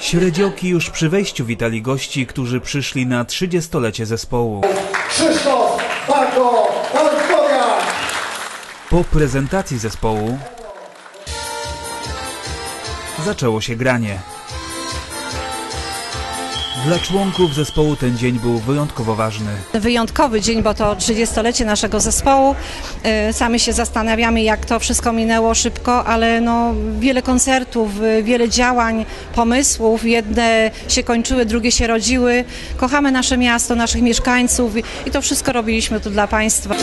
Średzioki już przy wejściu witali gości, którzy przyszli na 30-lecie zespołu. Krzysztof Barko Waldkowiak. Po prezentacji zespołu zaczęło się granie. Dla członków zespołu ten dzień był wyjątkowo ważny. wyjątkowy dzień, bo to 30-lecie naszego zespołu. E, Sami się zastanawiamy, jak to wszystko minęło szybko, ale no, wiele koncertów, y, wiele działań, pomysłów. Jedne się kończyły, drugie się rodziły. Kochamy nasze miasto, naszych mieszkańców i- to wszystko robiliśmy tu dla Państwa.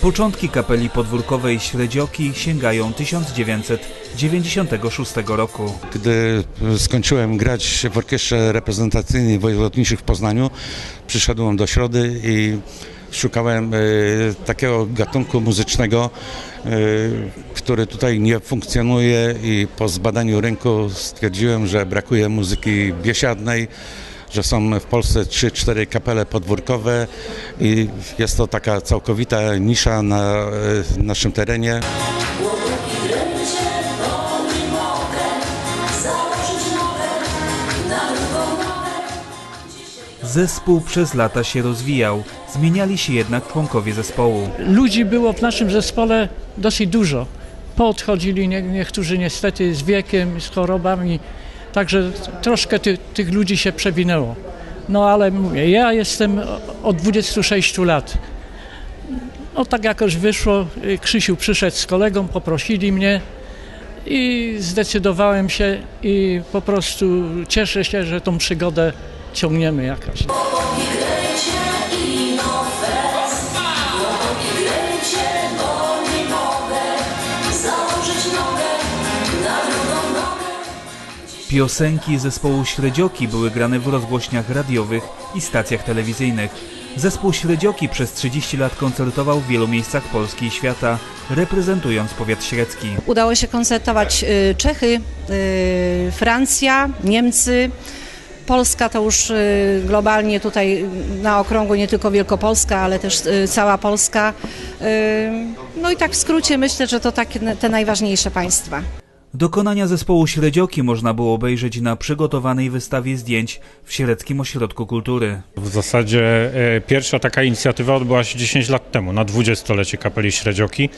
Początki kapeli podwórkowej Średzioki sięgają 1996 roku. Gdy skończyłem grać w orkiestrze reprezentacyjnej wojewodniczych w Poznaniu, przyszedłem do Środy i szukałem e, takiego gatunku muzycznego, e, który tutaj nie funkcjonuje i po zbadaniu rynku stwierdziłem, że brakuje muzyki biesiadnej, że są w Polsce 3-4 kapele podwórkowe i jest to taka całkowita nisza na e, naszym terenie. Zespół przez lata się rozwijał, zmieniali się jednak członkowie zespołu. ludzi było w naszym zespole dosyć dużo. Poodchodzili nie, niektórzy niestety z wiekiem, z chorobami, także troszkę ty, tych ludzi się przewinęło. No ale mówię, ja jestem od 26 lat. No tak jakoś wyszło, Krzysiu przyszedł z kolegą, poprosili mnie i zdecydowałem się i po prostu cieszę się, że tą przygodę ciągniemy jakoś. Piosenki zespołu Średzioki były grane w rozgłośniach radiowych i stacjach telewizyjnych. Zespół Średzioki przez 30 lat koncertował w wielu miejscach Polski i świata, reprezentując powiat średzki. Udało się koncertować y, Czechy, y, Francja, Niemcy. Polska to już y, globalnie tutaj na okrągło nie tylko Wielkopolska, ale też cała Polska. No i tak w skrócie myślę, że to takie te najważniejsze państwa. Dokonania zespołu Średzioki można było obejrzeć na przygotowanej wystawie zdjęć w Średzkim Ośrodku Kultury. W zasadzie e, pierwsza taka inicjatywa odbyła się 10 lat temu, na 20-lecie kapeli Średzioki,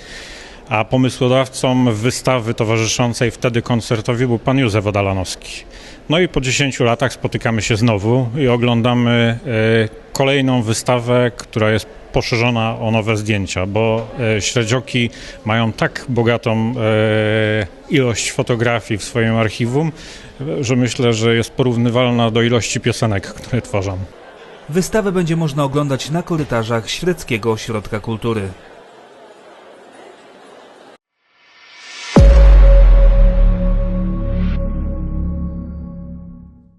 a pomysłodawcą wystawy towarzyszącej wtedy koncertowi był pan Józef Odalanowski. No i po 10 latach spotykamy się znowu i oglądamy e, kolejną wystawę, która jest poszerzona o nowe zdjęcia, bo e, Średzioki mają tak bogatą e, ilość fotografii w swoim archiwum, że myślę, że jest porównywalna do ilości piosenek, które tworzą. Wystawę będzie można oglądać na korytarzach Średzkiego Ośrodka Kultury.